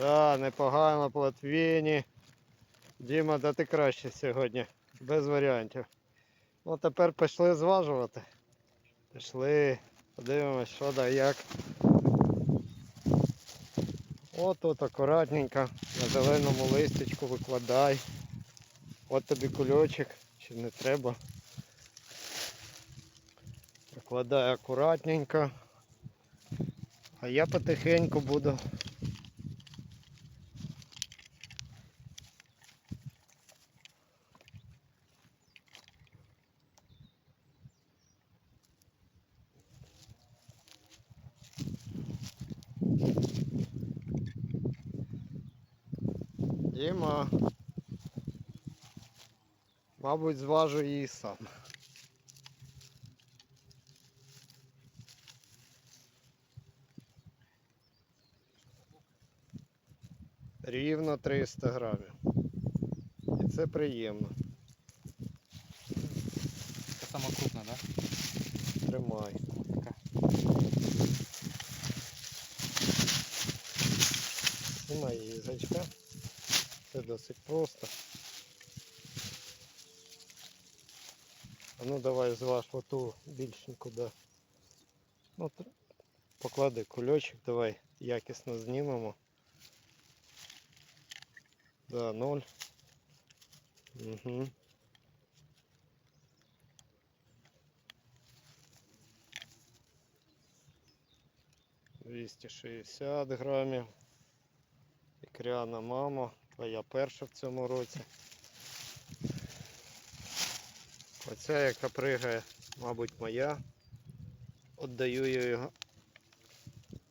Да, непогано плотвіні. Діма, да ти краще сьогодні. Без варіантів. Ну тепер пішли зважувати. Пішли. Подивимось, що да як. От тут акуратненько на зеленому листечку викладай. От тобі кульочок, чи не треба. Викладай акуратненько. А я потихеньку буду. Діма. Мабуть, зважу її сам. Рівно 300 грамів. І це приємно. Це сама крупна, да? Тримай. Знімай її з гачка. Це досить просто. А ну давай зваж оту більшеньку, да. Ну, поклади кульочок, давай якісно знімемо. Да, ноль. Угу. Двісті шістдесят грамів. Ікряна мама, твоя перша в цьому році. Оця, яка пригає, мабуть, моя. Отдаю їй його.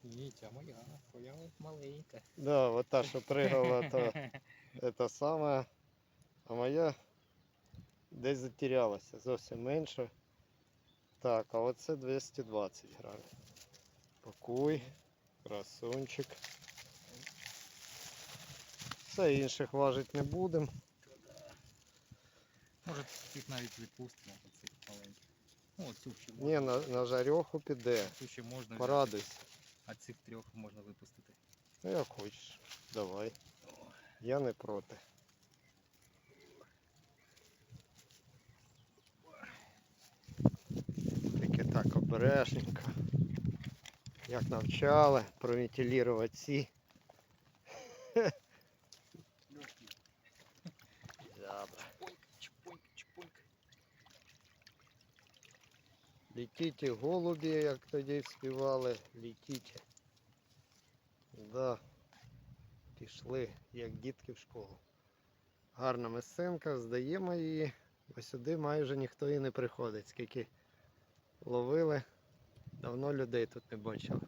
Ні, ця моя, твоя маленька. Да, от та, що пригала, то це саме. А моя десь затерялася, зовсім менше. Так, а оце 220 грамів. Пакуй, красунчик. Все інших важити не будемо. Може їх навіть відпустимо оцих маленьких. Ну, цю ще можна. Ні, на, на жарьоху піде. Цю ще можна взяти, Порадуйся. а цих трьох можна випустити. Ну як хочеш. Давай. Я не проти. Тільки так обережненько. Як навчали провентилювати ці. Летіть голубі, як тоді співали, літіть. Да. Пішли, як дітки в школу. Гарна мисцинка, здаємо її, бо сюди майже ніхто і не приходить. Скільки ловили, давно людей тут не бачили.